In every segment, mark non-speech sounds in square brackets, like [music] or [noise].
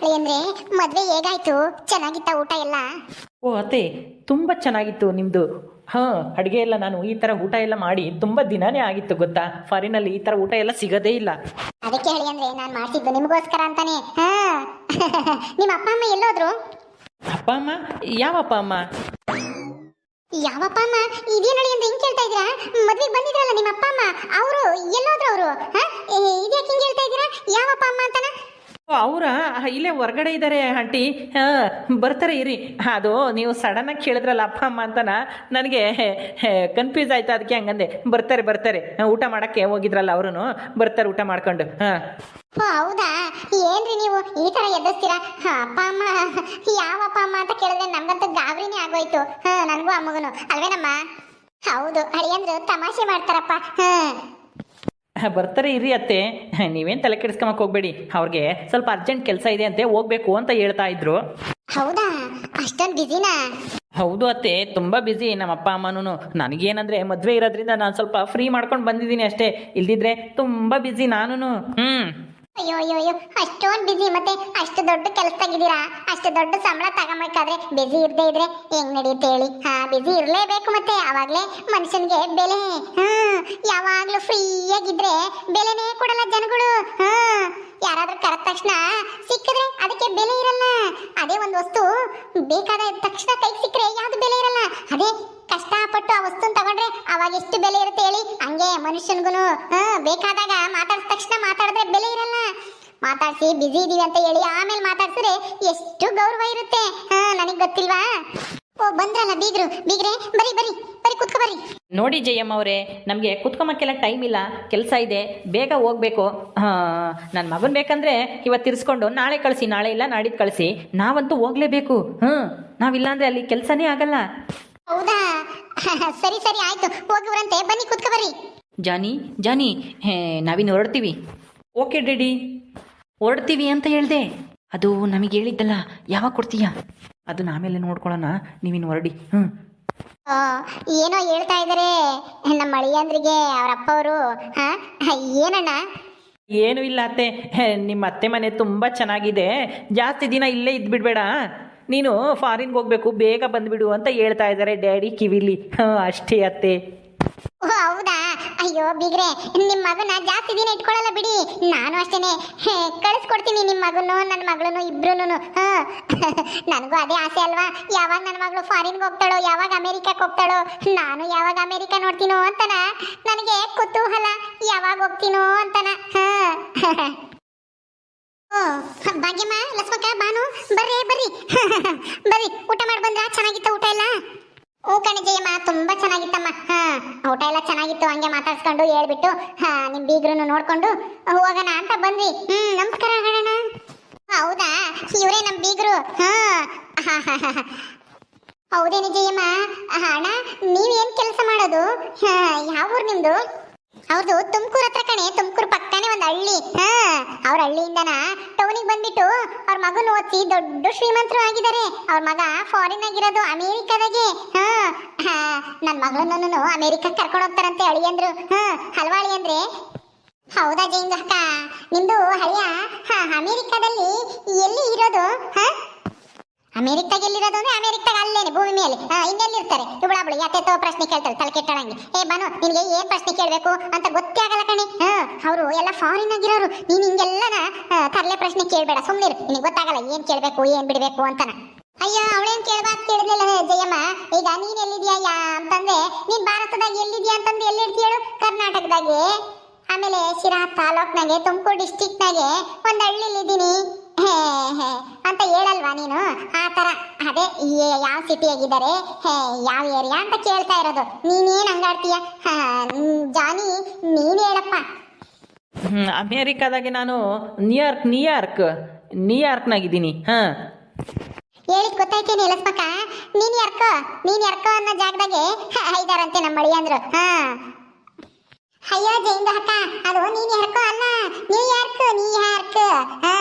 ಅಂದ್ರೆ ಮದ್ವೆ ಹೇಗಾಯ್ತು? ಚೆನ್ನಾಗಿತ್ತ ಊಟ ಎಲ್ಲ? ಓ ಅತ್ತೆ ತುಂಬ ಚೆನ್ನಾಗಿತ್ತು ನಿಮ್ಮದು ಹಾಂ ಅಡುಗೆ ಎಲ್ಲ ನಾನು ಈ ಥರ ಊಟ ಎಲ್ಲ ಮಾಡಿ ತುಂಬ ದಿನಾನೇ ಆಗಿತ್ತು ಗೊತ್ತಾ? ಫಾರಿನಲ್ಲಿ ಈ ಥರ ಊಟ ಎಲ್ಲ ಸಿಗದೇ ಇಲ್ಲ. ಅದಕ್ಕೆ ಹೇಳಿ ಅಂದ್ರೆ ನಾನು ಮಾಡ್ತಿದ್ದು ನಿಮಗೋಸ್ಕರ ಅಂತಾನೆ. ಹಾ. [laughs] ನಿಮ್ಮ ಅಪ್ಪ ಅಮ್ಮ ಎಲ್ಲೋದ್ರು? ಅಪ್ಪ ಅಮ್ಮ? ಯಾವ ಅಪ್ಪ ಅಮ್ಮ? ಯಾವ ಅಪ್ಪ ಅಮ್ಮ? ಇದೇ ನೋಡಿ ಅಂತ ಹಿಂಗ್ ಕೇಳ್ತಾ ಇದ್ದೀರಾ? ಮದ್ವೆಗೆ ಬಂದಿದ್ರಲ್ಲ ನಿಮ್ಮ ಅಪ್ಪ ಅಮ್ಮ? ಅವರು ಎಲ್ಲೋದ್ರು ಅವರು? ಇದ್ಯಾಕೆ ಹಿಂಗ್ ಹೇಳ್ತಾ ಇದ್ದೀರಾ? ಯಾವ ಅಪ್ಪ ಅಮ್ಮ ಅಂತಾನ? ಅವರ ಇಲ್ಲೇ ಹೊರಗಡೆ ಇದ್ದಾರೆ ಆಂಟಿ. ಹಾಂ ಬರ್ತಾರೆ ಇರಿ. ಅದು ನೀವು ಸಡನ್ನಾಗಿ ಕೇಳಿದ್ರಲ್ಲ, ಅಪ್ಪ, ಅಮ್ಮ ಅಂತನ, ನನಗೆ ಕನ್ಫ್ಯೂಸ್ ಆಯ್ತು ಅದಕ್ಕೆ ಹಂಗಂದೆ. ಬರ್ತಾರೆ ಬರ್ತಾರೆ. ಊಟ ಮಾಡೋಕ್ಕೆ ಹೋಗಿದ್ರಲ್ಲ ಅವರು ಬರ್ತಾರೆ ಊಟ ಮಾಡ್ಕೊಂಡು. ಹಾಂ. ಹೌದಾ? ಏನ್ರಿ ನೀವು ಈ ತರ ಎದುರಿಸ್ತೀರಾ ಅಪ್ಪ, ಅಮ್ಮ, ಯಾವ ಅಪ್ಪ, ಅಮ್ಮ ಅಂತ ಕೇಳಿದ್ರೆ ನಮ್ಗಂತೂ ಗಾಬರಿನೇ ಆಗೋಯ್ತು. ಹ, ನನಗೂ ಅಮ್ಮಗನು ಅಲ್ವೇನಮ್ಮ? ಹೌದು, ಅಳಿಯಂದ್ರು ತಮಾಷೆ ಮಾಡ್ತಾರಪ್ಪ. ಹ. ಬರ್ತಾರೆ ಇರಿ ಅತ್ತೆ. ನೀವೇನು ತಲೆ ಕೆಡಿಸ್ಕೊಂಬಕ್ಕೆ ಹೋಗ್ಬೇಡಿ. ಅವ್ರಿಗೆ ಸ್ವಲ್ಪ ಅರ್ಜೆಂಟ್ ಕೆಲಸ ಇದೆ ಅಂತೆ ಹೋಗ್ಬೇಕು ಅಂತ ಹೇಳ್ತಾ ಇದ್ರು. ಹೌದಾ? ಅಷ್ಟೊಂದು ಬಿಸಿನಾ ಹೌದು ಅತ್ತೆ ತುಂಬ ಬ್ಯುಸಿ ನಮ್ಮ ಅಪ್ಪ ಅಮ್ಮನೂ ನನಗೇನಂದ್ರೆ ಮದುವೆ ಇರೋದ್ರಿಂದ ನಾನು ಸ್ವಲ್ಪ ಫ್ರೀ ಮಾಡ್ಕೊಂಡು ಬಂದಿದ್ದೀನಿ ಅಷ್ಟೇ. ಇಲ್ದಿದ್ರೆ ತುಂಬ ಬ್ಯುಸಿ ನಾನು ಹ್ಞೂ ಅಯ್ಯೋ ಅಯ್ಯೋ ಅಯ್ಯೋ ಅಷ್ಟೊಂದು ಬಿಸಿ ಮತ್ತೆ ಅಷ್ಟು ದೊಡ್ಡ ಕೆಲಸದಾಗಿದ್ದೀರಾ ಅಷ್ಟು ದೊಡ್ಡ ಸಂಬಳ ತಗೊಂಬೇಕಾದ್ರೆ ಬಿಸಿ ಇರದೇ ಇದ್ರೆ ಹೆಂಗ್ ನಡೆಯುತ್ತೆ ಹೇಳಿ? ಹಾ ಬಿಸಿ ಇರಲೇಬೇಕು ಮತ್ತೆ, ಅವಾಗ್ಲೇ ಮನುಷ್ಯನ್ಗೆ ಬೆಲೆ. ಯಾವಾಗ್ಲೂ ಫ್ರೀ ಆಗಿದ್ರೆ ಬೆಲೆನೇ ಕೊಡಲ್ಲ ಜನಗಳು. ಹಾ, ಯಾರಾದ್ರೂ ಕರೆದ ತಕ್ಷಣ ಸಿಕ್ಕಿದ್ರೆ ಅದಕ್ಕೆ ಬೆಲೆ ಇರಲ್ಲ. ಅದೇ ಒಂದು ವಸ್ತು ಬೇಕಾದ ತಕ್ಷಣ ಕೈಗೆ ಸಿಕ್ಕರೆ ಯಾವ್ದು ಬೆಲೆ ಇರಲ್ಲ? ಅದೇ ಕಷ್ಟಪಟ್ಟು ಆ ವಸ್ತುನ ತಗೊಂಡ್ರೆ ಅವಾಗ ಎಷ್ಟು ಬೆಲೆ ಇರುತ್ತೆ ಹೇಳಿ? ಹಂಗೆ ಮನುಷ್ಯನ್ಗುನು, ಹಾ, ಬೇಕಾದಾಗ ಮಾತಾಡಿದ ತಕ್ಷಣ ಮಾತಾಡಿದ್ರೆ ಬೆಲೆ ಇರಲ್ಲ. ಮಾತಾಡ್ಸಿ ಬಿಸಿ ಇದೀವಿ ಅಂತ ಹೇಳಿ ಆಮೇಲೆ ಮಾತಾಡ್ಸಿದ್ರೆ ಎಷ್ಟು ಗೌರವ ಇರುತ್ತೆ. ಹಾ, ನನಗೆ ಗೊತ್ತಿಲ್ವಾ? ಓ, ಬಂದ್ರಲ್ಲ ಬೀಗ್ರು. ಬೀಗ್ರೆ, ಬರಿ ಬರಿ ಬರಿ ಕುತ್ಕೊ ಬರೀ ನೋಡಿ ಜಯಮ್ಮ ಅವರೇ, ನಮಗೆ ಕುತ್ಕೊಂಬಕ್ಕೆಲ್ಲ ಟೈಮ್ ಇಲ್ಲ, ಕೆಲಸ ಇದೆ, ಬೇಗ ಹೋಗ್ಬೇಕು. ನನ್ನ ಮಗನ್ ಬೇಕಂದ್ರೆ ಇವತ್ತು ತಿರ್ಸ್ಕೊಂಡು ನಾಳೆ ಕಳಿಸಿ, ನಾಳೆ ಇಲ್ಲ ನಾಡಿದ್ದು ಕಳಿಸಿ. ನಾವಂತೂ ಹೋಗ್ಲೇಬೇಕು. ಹ್ಞೂ ನಾವಿಲ್ಲ ಅಂದ್ರೆ ಅಲ್ಲಿ ಕೆಲಸನೇ ಆಗಲ್ಲ. ಹೌದಾ? [laughs] ಸರಿ ಸರಿ ಆಯ್ತು. ಹೋಗುವ್ರಂತೆ. ಬನ್ನಿ ಕುತ್ಕೊ ಬರ್ರಿ. ಜಾನಿ ಜಾನಿ ಹೇ, ನಾವಿನ್ನು ಹೊರಡ್ತೀವಿ. Okay daddy. ಹೊರಡ್ತೀವಿ ಅಂತ ಹೇಳ್ದೆ. ಅದು ನಮಗೆ ಹೇಳಿದ್ದಲ್ಲ ಯಾವಾಗ ಕೊಡ್ತೀಯಾ? ಅದನ್ನ ಆಮೇಲೆ ನೋಡ್ಕೊಳ್ಳೋಣ. ನೀವಿನ್ನು ಹೊರಡಿ. ಹ್ಞೂ ಆ, ಏನೋ ಹೇಳ್ತಾ ಇದಾರೆ. ನಮ್ಮ ಅಳಿಯಂದ್ರಿಗೆ ಅವ್ರ ಅಪ್ಪ ಅವರು ಏನಣ್ಣ? ಏನೂ ಇಲ್ಲ ಅತ್ತೆ. ಹೇ, ನಿಮ್ಮ ಅತ್ತೆ ಮನೆ ತುಂಬ ಚೆನ್ನಾಗಿದೆ. ಜಾಸ್ತಿ ದಿನ ಇಲ್ಲೇ ಇದ್ಬಿಡ್ಬೇಡ. ನೀನು ಫಾರಿನ್ಗೆ ಹೋಗ್ಬೇಕು, ಬೇಗ ಬಂದ್ಬಿಡು ಅಂತ ಹೇಳ್ತಾ ಇದ್ದಾರೆ ಡ್ಯಾಡಿ ಕಿವಿಲಿ. ಅಷ್ಟೇ ಅತ್ತೆ. ಹೌದಾ? ಅಯ್ಯೋ, ಬಿಗ್ರೆ ನಿಮ್ಮ ಮಗನ ಜಾಸ್ತಿ ದಿನ ಇಟ್ಕೊಳ್ಳಲ್ಲ ಬಿಡಿ. ನಾನು ಅಷ್ಟೇನೆ. ಕಳಿಸ್ಕೊಡ್ತೀನಿ ನಿಮ್ಮ ಮಗನು ನನ್ನ ಮಗಳನ್ನು ಇಬ್ರುನು [laughs] ನನಗೂ ಅದೇ ಆಸೆ ಅಲ್ವಾ? ಯಾವಾಗ ನನ್ನ ಮಗಳು ಫಾರಿನ್ಗೆ ಹೋಗ್ತಾಳೋ, ಯಾವಾಗ ಅಮೆರಿಕಕ್ಕೆ ಹೋಗ್ತಾಳೋ? ನಾನು ಯಾವಾಗ ಅಮೆರಿಕ ನೋಡ್ತೀನೋ ಅಂತನ? ನನಗೆ ಕುತೂಹಲ. ಯಾವಾಗ ಹೋಗ್ತೀನೋ ಅಂತನ? ಹಾ ಓ ಭಾಗ್ಯಮ್ಮ ಲಕ್ಷ್ಮಕ್ಕ ಬಾನು ಬರ್ರಿ ಬರ್ರಿ. [laughs] ಬರ್ರಿ, ಊಟ ಮಾಡಿ ಬಂದ್ರ? ಚೆನ್ನಾಗಿತ್ತ ಊಟ ಎಲ್ಲ? ಓ, ಕಣಜಯ್ಯಮ್ಮ, ತುಂಬಾ ಚೆನ್ನಾಗಿತ್ತಮ್ಮ. ಹಾ, ಊಟ ಎಲ್ಲ ಚೆನ್ನಾಗಿತ್ತು. ಹಂಗೆ ಮಾತಾಡ್ಸ್ಕೊಂಡು ಹೇಳ್ಬಿಟ್ಟು, ಹಾ, ನಿಮ್ ಬೀಗ್ರನ್ನು ನೋಡ್ಕೊಂಡು ಹೋಗೋಣ ಅಂತ ಬಂದ್ವಿ. ಹ್ಮ್, ನಮಸ್ಕಾರ ಹೇಳೋಣ ಹೌದಾ? ಇವರೇ ನಮ್ ಬೀಗ್ರು. ಹಾ. ಹೌದೇ ನಿಜಯಮ್ಮ ಅಣ್ಣ ನೀವೇನ್ ಕೆಲಸ ಮಾಡೋದು? ಯಾವ ಊರ್ ನಿಮ್ದು? ಅವ್ರದ್ದು ತುಮಕೂರು ಹತ್ರ ಕಣೆ, ತುಮಕೂರು ಪಕ್ಕನೇ ಒಂದು ಹಳ್ಳಿ. ಹಾ, ಅವ್ರ ಹಳ್ಳಿಯಿಂದನ ಟೌನಿಗೆ ಬಂದ್ಬಿಟ್ಟು ಅವ್ರ ಮಗನ ಓದಿಸಿ ದೊಡ್ಡ ಶ್ರೀಮಂತರು ಆಗಿದ್ದಾರೆ ಅವ್ರ ಮಗ ಫಾರಿನ್ ಆಗಿರೋದು ಅಮೇರಿಕಾದಾಗೆ. ಹಾ ನನ್ನ ನನ್ ಮಗಳನ್ನೂ ಅಮೇರಿಕಕ್ಕೆ ಕರ್ಕೊಂಡು ಹೋಗ್ತಾರಂತೆ ಅಳಿಯಂದ್ರು ಹಾ, ಹಲವಾಳಿ ಅಂದ್ರೆ? ಹೌದಾ ಅಕ್ಕ ನಿಮ್ದು ಹಳಿಯ ಅಮೇರಿಕಾದಲ್ಲಿ ಎಲ್ಲಿ ಇರೋದು? ಹಾ? ಅಮೆರಿಕಾಗ ಎಲ್ಲಿರೋದು ಅಂದ್ರೆ ಅಮೆರಿಕಾಗ ಅಲ್ಲೇನೆ, ಭೂಮಿ ಮೇಲೆ. ಇನ್ನೆಲ್ಲಿರ್ತಾರೆ ಇವಳಾಬಳು ಯಾಕೆ ಪ್ರಶ್ನೆ ಕೇಳ್ತಾಳೆ, ತಲೆ ಕೆಟ್ಟಳಂಗೆ. ಏ ಬಾನು ನಿನಗೆ ಏನ್ ಪ್ರಶ್ನೆ ಕೇಳಬೇಕು ಅಂತ ಗೊತ್ತೇ ಆಗಲ್ಲ ಕಣೆ. ಹಾ, ಅವರು ಎಲ್ಲ ಫಾರಿನ್ ಆಗಿರೋರು. ನೀನ್ ಹಿಂಗೆಲ್ಲನ ತರ್ಲೆ ಪ್ರಶ್ನೆ ಕೇಳ್ಬೇಡ, ಸುಮ್ನಿರು. ನಿನಗೆ ಗೊತ್ತಾಗಲ್ಲ, ಏನ್ ಕೇಳ್ಬೇಕು, ಏನ್ ಬಿಡಬೇಕು ಅಂತನ. ಅಯ್ಯೋ, ಅವಳೇನ್ ಕೇಳ್ಬಾರ್ದು ಕೇಳಿದ್ಲಿಲ್ಲ ಜಯಮ್ಮ? ಈಗ ನೀನ್ ಎಲ್ಲಿದ್ಯಾ ಅಂತಂದ್ರೆ, ನೀನ್ ಭಾರತದಾಗ ಎಲ್ಲಿದ್ಯಾ ಅಂತಂದ್ರೆ ಎಲ್ಲಿರ್ತೀಯ ಹೇಳು? ಕರ್ನಾಟಕದಾಗೆ. ಆಮೇಲೆ ಶಿರಾ ತಾಲೂಕ್ನಾಗೆ, ತುಮಕೂರು ಡಿಸ್ಟಿಕ್ನಾಗೆ ಒಂದು ಹಳ್ಳಿಲಿದ್ದೀನಿ. ಅಂತ ಹೇಳಲ್ವಾ ನೀನು? ಆ ತರ ಅದೇ ಯಾವ ಸಿಟಿಯಾಗಿದ್ದಾರೆ? ಹೇ ಯಾವ ಏರಿಯಾ ಅಂತ ಕೇಳ್ತಾ ಇರೋದು. ನೀನೇನು ಹಂಗಾಡ್ತೀಯ? ಜಾನಿ ನೀನು ಹೇಳಪ್ಪ. ಅಮೇರಿಕಾದಾಗೆ ನಾನು ನ್ಯೂಯಾರ್ಕ್ ನ್ಯೂಯಾರ್ಕ್ ನ್ಯೂಯಾರ್ಕ್ನಾಗಿದ್ದೀನಿ. ಹಾಂ. ಹೇಳಿ ಗೊತ್ತಾಯ್ತೇನೆ ಲಸ್ಮಕ್ಕ ನೀನ್ ಯಾರ್ಕೋ ನೀನ್ ಯಾರ್ಕೋ ಅನ್ನೋ ಜಾಗದಾಗೆ ಐದಾರಂತೆ ನಮ್ಮ ಅಳಿಯ ಅಂದ್ರು ಹಾ. ಅಯ್ಯೋ ಜೈಂದ ಅಕ್ಕ ಅದು ನೀನ್ ಯಾರ್ಕೋ ಅಲ್ಲ. New York New York. ಹಾ.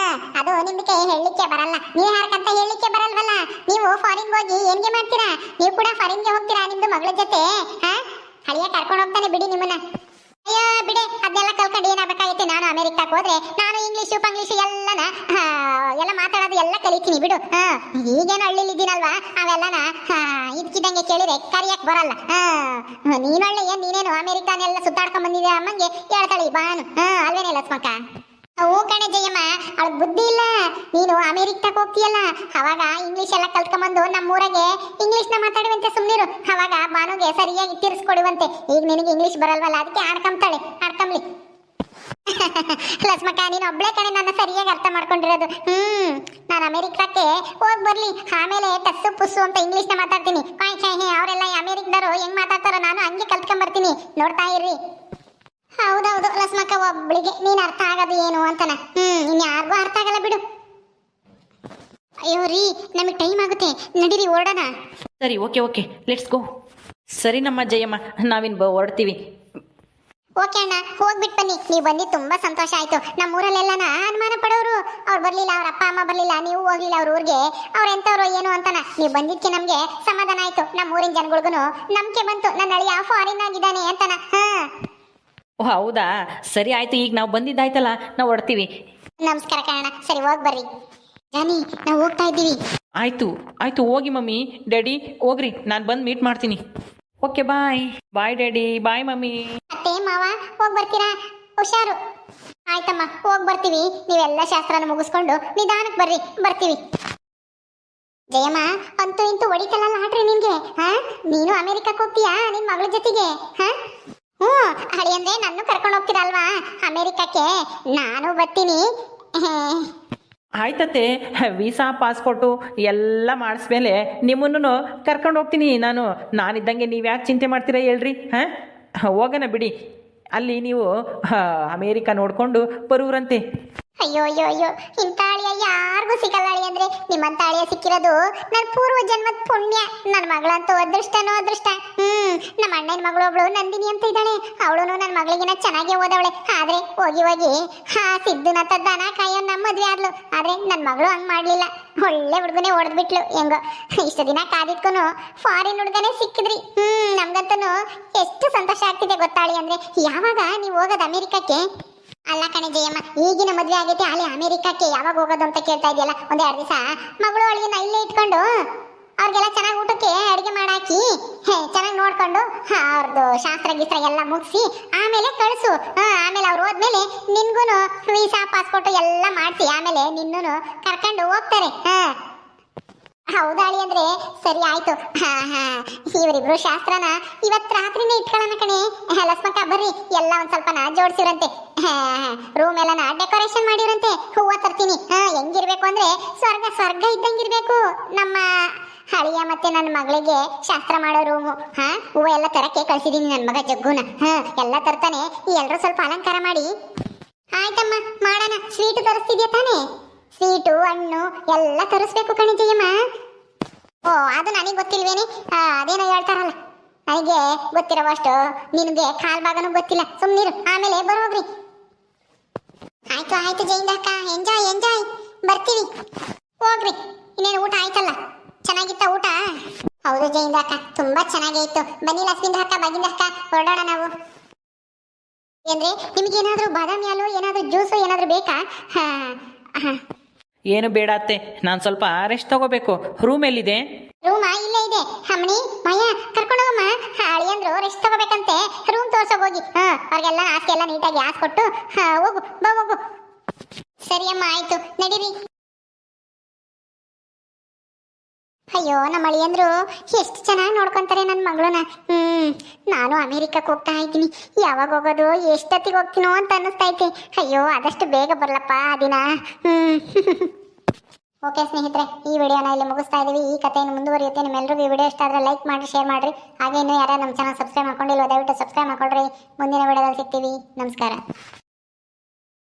ನಿಮ್ಗೆ ಹೇಳಲಿಕ್ಕೆ ಬರಲ್ಲ. ನೀವು ಅಂತ ಹೇಳಲಿಕ್ಕೆ ಬರಲ್ವಲ್ಲ? ನೀವು ಫಾರಿನ್ ಹೋಗಿ ಏನ್ಗೆ ಮಾಡ್ತೀರಾ? ನೀವು ಕೂಡ ಫಾರಿನ್ಗೆ ಹೋಗ್ತೀರಾ ನಿಮ್ದು ಮಗಳ ಜೊತೆ? ಹಳಿಯ ಕರ್ಕೊಂಡು ಹೋಗ್ತಾನೆ ಬಿಡಿ ನಿಮ್ಮನ್ನ. ಅಯ್ಯೋ ಬಿಡಿ, ಅದೆಲ್ಲ ಕಲ್ಕೊಂಡು ಏನಾಗಬೇಕಾಗೈತೆ? ನಾನು ಅಮೆರಿಕಕ್ಕೆ ಹೋದ್ರೆ ನಾನು ಇಂಗ್ಲೀಷು ಪಂಗ್ಲೀಷು ಎಲ್ಲನ ಎಲ್ಲ ಮಾತಾಡೋದು ಎಲ್ಲ ಕಲಿತೀನಿ ಬಿಡು. ಹಾ, ಈಗೇನು ಹಳ್ಳಿಲಿ ಇದ್ದೀನಲ್ವಾ ಅವೆಲ್ಲನ ಇದ್ಕಿದ್ದಂಗೆ ಕೇಳಿದ್ರೆ ಕರಿಯಕ್ ಬರಲ್ಲ. ಹಾ ನೀನೊಳ್ಳೆ ಏನು ನೀನೇನು ಅಮೆರಿಕಾನೆಲ್ಲ ಸುತ್ತಾಡ್ಕೊಂಡ್ ಬಂದಿದ್ಯಾ ಅಮ್ಮಂಗೆ? ಹೇಳ್ತಾಳಿ ಬಾನು ಹಾ, ಅಲ್ವೇನೆ ಲಕ್ಷ್ಮಕ್ಕ ಹ್ಞೂ ಕಣೆ ಜಯಮ್ಮ ಅವಳ ಬುದ್ಧಿ ಇಲ್ಲ. ನೀನು ಅಮೆರಿಕ ತಕ ಹೋಗ್ತೀಯಲ್ಲ, ಅವಾಗ ಇಂಗ್ಲಿಷ್ ಎಲ್ಲ ಕಲ್ತ್ಕೊಂಬಂದು ನಮ್ಮೂರಾಗೆ ಇಂಗ್ಲಿಷ್ನ ಮಾತಾಡುವಂತೆ ಸುಮ್ಮನಿರು ಅವಾಗ ಬಾನುಗೆ ಸರಿಯಾಗಿ ತಿರ್ಸ್ಕೊಡುವಂತೆ. ಈಗ ನಿನಗೆ ಇಂಗ್ಲಿಷ್ ಬರಲ್ವಲ್ಲ, ಅದಕ್ಕೆ ಆಡ್ಕೊಂತಾಳೆ ಆಡ್ಕೊಂಬ್ಲಿ. [laughs] ಲಸ್ಮಕ್ಕ ನೀನು ಒಬ್ಳೆ ಕಣೆ, ನನ್ನ ಸರಿಯಾಗಿ ಅರ್ಥ ಮಾಡ್ಕೊಂಡಿರೋದು. ಹ್ಮ್, ನಾನು ಅಮೆರಿಕಕ್ಕೆ ಹೋಗ್ಬರ್ಲಿ ಆಮೇಲೆ ಟಸ್ಸು ಪುಸ್ಸು ಅಂತ ಇಂಗ್ಲಿಷ್ನ ಮಾತಾಡ್ತೀನಿ. ಹೇ ಅವರೆಲ್ಲ ಅಮೆರಿಕದವರು ಹೆಂಗ್ ಮಾತಾಡ್ತಾರೋ ನಾನು ಹಂಗೆ ಕಲ್ತ್ಕೊಂಡ್ ಬರ್ತೀನಿ ನೋಡ್ತಾ ಇರ್ರಿ. ಹೌದೌದು ಲಸ್ಮಕ್ಕ ಒಬ್ಳಿಗೆ ನೀನ್ ಅರ್ಥ ಆಗೋದು ಏನು ಅಂತನ? ಹ್ಮ್ ಇನ್ ಯಾರಿಗೂ ಅರ್ಥ ಆಗಲ್ಲ ಬಿಡು. ಅಯ್ಯೋ ರೀ ನಮಗೆ ಟೈಮ್ ಆಗುತ್ತೆ. ನಡೀರಿ ಓಡೋಣ. ಸರಿ ಓಕೆ ಓಕೆ. ಲೆಟ್ಸ್ ಗೋ ಸರಿ ನಮ್ಮ ಜಯಮ್ಮ ನಾವಿನ್ ಬ ಹೊರಡ್ತೀವಿ. ಓಕೆ ಅಣ್ಣ ಹೋಗ್ಬಿಟ್ ಬನ್ನಿ. ನೀವು ಬಂದು ತುಂಬಾ ಸಂತೋಷ ಆಯ್ತು. ನಮ್ಮ ಊರಲ್ಲೆಲ್ಲನ ಅನುಮಾನ ಪಡೋರು. ಅವ್ರು ಬರ್ಲಿಲ್ಲ ಅವ್ರ ಅಪ್ಪ ಅಮ್ಮ ಬರಲಿಲ್ಲ ನೀವು ಹೋಗ್ಲಿಲ್ಲ ಅವ್ರ ಊರಿಗೆ. ಅವ್ರ ಎಂತವ್ರು ಏನು ಅಂತಾನ. ನೀವು ಬಂದಿದ್ದಕ್ಕೆ ನಮ್ಗೆ ಸಮಾಧಾನ ಆಯ್ತು. ನಮ್ಮ ಊರಿನ ಜನಗಳಿಗೂ ನಂಬಿಕೆ ಬಂತು. ನನ್ನ ಅಳಿಯ ಫಾರಿನ್ ಆಗಿದ್ದಾನೆ ಅಂತಾನ. ಹಾ. ಓ ಹೌದಾ? ಸರಿ ಆಯ್ತು ಈಗ ನಾವು ಬಂದಿದ್ದಾಯ್ತಲ್ಲ ನಾವು ಹೊಡ್ತೀವಿ ನಮಸ್ಕಾರ ಕಣ ಸರಿ ಹೋಗಿ ಬರ್ರಿ. ಜಾನಿ ನಾವು ಹೋಗ್ತಾ ಇದ್ದೀವಿ. ಆಯ್ತು ಆಯ್ತು ಹೋಗಿ ಮಮ್ಮಿ. ಡ್ಯಾಡಿ ಹೋಗ್ರಿ ನಾನು ಬಂದು ಮೀಟ್ ಮಾಡ್ತೀನಿ. Okay bye. Bye daddy. Bye mummy. ಅತ್ತೆ ಮಾವ ಹೋಗಿ ಬರ್ತೀರಾ? ಹುಷಾರು. ಆಯ್ತಮ್ಮ ಹೋಗಿ ಬರ್ತೀವಿ. ನೀವೆಲ್ಲ ಶಾಸ್ತ್ರನ ಮುಗಿಸ್ಕೊಂಡು ನಿಧಾನಕ್ಕೆ ಬರ್ರಿ ಬರ್ತೀವಿ. ಜಯಮ್ಮ ಅಂತೂ ಇಂತೂ ಹೊಡಿತಲ್ಲ ಲಾಟ್ರಿ ನಿನ್ಗೆ ಹಾ? ನೀನು ಅಮೆರಿಕಕ್ಕೆ ಹೋಗ್ತೀಯಾ ನಿನ್ ಮಗಳ ಜೊತೆಗೆ ಹಾ? ಹ್ಞೂ ಹಳಿ ಅಂದ್ರೆ ನನ್ನ ಕರ್ಕೊಂಡು ಹೋಗ್ತೀರಲ್ವಾ? ಅಮೆರಿಕಕ್ಕೆ ನಾನು ಬರ್ತೀನಿ. ಆಯ್ತತೆ ವೀಸಾ ಪಾಸ್ಪೋರ್ಟು ಎಲ್ಲ ಮಾಡಿಸ್ಮೇಲೆ ನಿಮ್ಮನ್ನು ಕರ್ಕೊಂಡು ಹೋಗ್ತೀನಿ ನಾನು. ನಾನಿದ್ದಂಗೆ ನೀವು ಯಾಕೆ ಚಿಂತೆ ಮಾಡ್ತೀರಾ ಹೇಳ್ರಿ, ಹಾಂ? ಹೋಗೋಣ ಬಿಡಿ. ಅಲ್ಲಿ ನೀವು ಅಮೇರಿಕ ನೋಡಿಕೊಂಡು ಬರುವ್ರಂತೆ. ಅಯ್ಯೋ ಅಯ್ಯೋ ಅಯ್ಯೋ, ಇಂಥ ಅಳಿಯ ಯಾರಿಗೂ ಸಿಗಲ್ಲ ಅಳಿ ಅಂದ್ರೆ ನಿಮ್ಮಂತ ಅಳಿಯ ಸಿಕ್ಕಿರೋದು ನನ್ನ ಪೂರ್ವ ಜನ್ಮದ ಪುಣ್ಯ. ನನ್ನ ಮಗಳಂತೂ ಅದೃಷ್ಟನೋ ಅದೃಷ್ಟ. ಹ್ಮ್, ನಮ್ಮ ಅಣ್ಣನ ಮಗಳು ಒಬ್ಳು ನಂದಿನಿ ಅಂತ ಇದ್ದಾಳೆ. ಅವಳು ನನ್ನ ಮಗಳಿಗಿನ ಚೆನ್ನಾಗಿ ಓದವಳೆ. ಆದ್ರೆ ಹೋಗಿ ಹೋಗಿ, ಹಾ ಸಿದ್ದುನಂತ ದನ ಕಾಯೋ ನಮ್ಮ ಮದ್ವೆ ಆದ್ಲು. ಆದ್ರೆ ನನ್ನ ಮಗಳು ಹಂಗ್ ಮಾಡ್ಲಿಲ್ಲ. ಒಳ್ಳೆ ಹುಡುಗನೇ ಹೊಡೆದ್ಬಿಟ್ಲು ಹೆಂಗೋ. ಇಷ್ಟು ದಿನ ಕಾದಿದ್ಕೂನು ಫಾರಿನ್ ಹುಡುಗನೇ ಸಿಕ್ಕಿದ್ರಿ. ಹ್ಮ್ ನಮ್ಗಂತೂ ಎಷ್ಟು ಸಂತೋಷ ಆಗ್ತಿದೆ ಗೊತ್ತಾಳಿ ಅಂದ್ರೆ. ಯಾವಾಗ ನೀವು ಹೋಗೋದು ಅಮೆರಿಕಕ್ಕೆ? ಅಲ್ಲ ಕಣೆ ಜಯಮ್ಮ, ಈಗಿನ ಮದ್ವೆ ಆಗೈತೆ, ಅಲ್ಲಿ ಅಮೆರಿಕಕ್ಕೆ ಯಾವಾಗ ಹೋಗೋದು ಅಂತ ಕೇಳ್ತಾ ಇದೆಯಲ್ಲ? ಒಂದ್ ಎರಡು ದಿವಸ. ಮಗಳು ಅವಳಿಗೆ ಇಲ್ಲೇ ಇಟ್ಕೊಂಡು ಅವ್ರಿಗೆಲ್ಲ ಚೆನ್ನಾಗಿ ಊಟಕ್ಕೆ ಅಡಿಗೆ ಮಾಡಾಕಿ ಚೆನ್ನಾಗಿ ನೋಡ್ಕೊಂಡು ಅವ್ರದ್ದು ಶಾಸ್ತ್ರ ಗೀಸ್ತ್ರ ಎಲ್ಲ ಮುಗಿಸಿ ಆಮೇಲೆ ಕಳಿಸು. ಆಮೇಲೆ ಅವ್ರು ಹೋದ್ಮೇಲೆ ನಿನ್ಗೂನು ವೀಸಾ ಪಾಸ್ಪೋರ್ಟ್ ಎಲ್ಲ ಮಾಡಿಸಿ, ಆಮೇಲೆ ನಿನ್ನೂ ಕರ್ಕೊಂಡು ಹೋಗ್ತಾರೆ. ಹಾ. ಹೌದಾಳಿ ಅಂದ್ರೆ ಸರಿ ಆಯ್ತು. ಇವರಿಬ್ರು ಶಾಸ್ತ್ರನ ಇವತ್ ರಾತ್ರಿನೇ ಇಟ್ಕೊಳ್ಳೋಣ ಕಣೆ. ಲಸ್ಮಕ್ಕ, ಬರ್ರಿ. ಎಲ್ಲ ಒಂದ್ ಸ್ವಲ್ಪನ ಜೋಡ್ಸಿರಂತೆ ರೂಮ್ ಎಲ್ಲನ ಡೆಕೋರೇಷನ್ ಮಾಡಿರಂತೆ ಹೂವ ತರ್ತೀನಿ. ಹೆಂಗಿರ್ಬೇಕು ಅಂದ್ರೆ ಸ್ವರ್ಗ ಸ್ವರ್ಗ ಇದ್ದಂಗಿರ್ಬೇಕು. ನಮ್ಮ ಹಳಿಯ ಮತ್ತೆ ನನ್ನ ಮಗಳಿಗೆ ಶಾಸ್ತ್ರ ಮಾಡೋ ರೂಮು ಹಾ, ಹೂವ ಎಲ್ಲ ತರಕ್ಕೆ ಕಳ್ಸಿದೀನಿ ನನ್ನ ಮಗ ಜಗ್ಗುನ. ಹಾ, ಎಲ್ಲ ತರ್ತಾನೆ. ಎಲ್ರು ಸ್ವಲ್ಪ ಅಲಂಕಾರ ಮಾಡಿ. ಆಯ್ತಮ್ಮ, ಮಾಡೋಣ. ಸ್ವೀಟ್ ತರಿಸ್ತಿದ್ಯಾ ತಾನೇ? ಸ್ವೀಟು, ಹಣ್ಣು ಎಲ್ಲ ತರಿಸ್ಬೇಕು ಕಣೆ ಜಯಮ್ಮ. ಓ, ಅದು ನನಗೆ ಗೊತ್ತಿಲ್ವೇನೆ? ಅದೇನೋ ಹೇಳ್ತಾರಲ್ಲ. ನನಗೆ ಗೊತ್ತಿರೋವಷ್ಟು ನಿನಗೆ ಕಾಲ್ ಭಾಗನೂ ಗೊತ್ತಿಲ್ಲ. ಸುಮ್ಮನಿರು ಆಮೇಲೆ ಬರೋಗ್ರಿ. ಆಯ್ತು ಆಯ್ತು ಜಯಿಂದ ಅಕ್ಕ. ಎಂಜಾಯ್ ಎಂಜಾಯ್ ಬರ್ತೀವಿ. ಹೋಗ್ರಿ. ಇನ್ನೇನು ಊಟ ಆಯ್ತಲ್ಲ? ಚೆನ್ನಾಗಿತ್ತ ಊಟ? ಹೌದು ಜಯಿಂದ ಅಕ್ಕ, ತುಂಬಾ ಚೆನ್ನಾಗೇ ಇತ್ತು ಬನ್ನಿ ಲಸ್ಮಿಂದ ಅಕ್ಕ, ಬಗಿಂದ ಅಕ್ಕ, ಹೊರಡೋಣ ನಾವು. ಅಂದ್ರೆ ಏನಾದರೂ ಬಾದಾಮಿ ಹಾಲು, ಏನಾದ್ರೂ ಜ್ಯೂಸು ಏನಾದ್ರೂ ಬೇಕಾ? ಹಾ ಹಾ. ಏನು ಬೇಡ ಅತ್ತೆ, ನಾನು ಸ್ವಲ್ಪ ರೆಸ್ಟ್ ತಗೋಬೇಕು. ರೂಮ್ ಎಲ್ಲಿದೆ? ರೂಮ ಇಲ್ಲೇ ಇದೆ. ಅಮ್ಮನಿ ಮಯ ಕರ್ಕೊಂಡು ಹೋಗಮ್ಮ. ಹಾಳಿ ಅಂದ್ರು ರೆಸ್ಟ್ ತಗೋಬೇಕಂತೆ. ರೂಮ್ ತೋರ್ಸೋಗಿ ಹೋಗಿ. ಹಾ, ಅವ್ರಿಗೆಲ್ಲ ಆಸ್ತಿ ಎಲ್ಲ ನೀಟಾಗಿ ಆಸ್ ಕೊಟ್ಟು ಹಾ, ಹೋಗು, ಬಾ, ಹೋಗು. ಸರಿ ಅಮ್ಮ, ಆಯ್ತು. ನಡೀರಿ. ಅಯ್ಯೋ, ನಮ್ಮ ಅಳಿಯಂದ್ರು ಎಷ್ಟು ಚೆನ್ನಾಗಿ ನೋಡ್ಕೊಂತಾರೆ ನನ್ನ ಮಗಳನ್ನ. ಹ್ಮ್, ನಾನು ಅಮೆರಿಕಕ್ಕೆ ಹೋಗ್ತಾ ಇದ್ದೀನಿ. ಯಾವಾಗ ಹೋಗೋದು, ಎಷ್ಟೊತ್ತಿಗೆ ಹೋಗ್ತೀನೋ ಅಂತ ಅನ್ನಿಸ್ತಾ ಐತೆ. ಅಯ್ಯೋ, ಆದಷ್ಟು ಬೇಗ ಬರ್ಲಪ್ಪ ಆ ದಿನ. ಹ್ಮ್. [laughs] ಓಕೆ ಸ್ನೇಹಿತರೆ, ಈ ವಿಡಿಯೋನ ಇಲ್ಲಿ ಮುಗಿಸ್ತಾ ಇದ್ದೀವಿ ಈ ಕಥೆಯನ್ನು ಮುಂದುವರಿಯುತ್ತೆ. ನಿಮ್ಮೆಲ್ಲರಿಗೂ ಈ ವಿಡಿಯೋ ಇಷ್ಟ ಆದರೆ ಲೈಕ್ ಮಾಡಿ ಶೇರ್ ಮಾಡಿರಿ. ಹಾಗೆ ಇನ್ನೂ ಯಾರು ನಮ್ಮ ಚಾನಲ್ ಸಬ್ಸ್ಕ್ರೈಬ್ ಮಾಡ್ಕೊಂಡಿಲ್ಲ ದಯವಿಟ್ಟು ಸಬ್ಸ್ಕ್ರೈಬ್ ಮಾಡ್ಕೊಳ್ರಿ. ಮುಂದಿನ ವಿಡಿಯೋದಲ್ಲಿ ಸಿಗ್ತೀವಿ. ನಮಸ್ಕಾರ.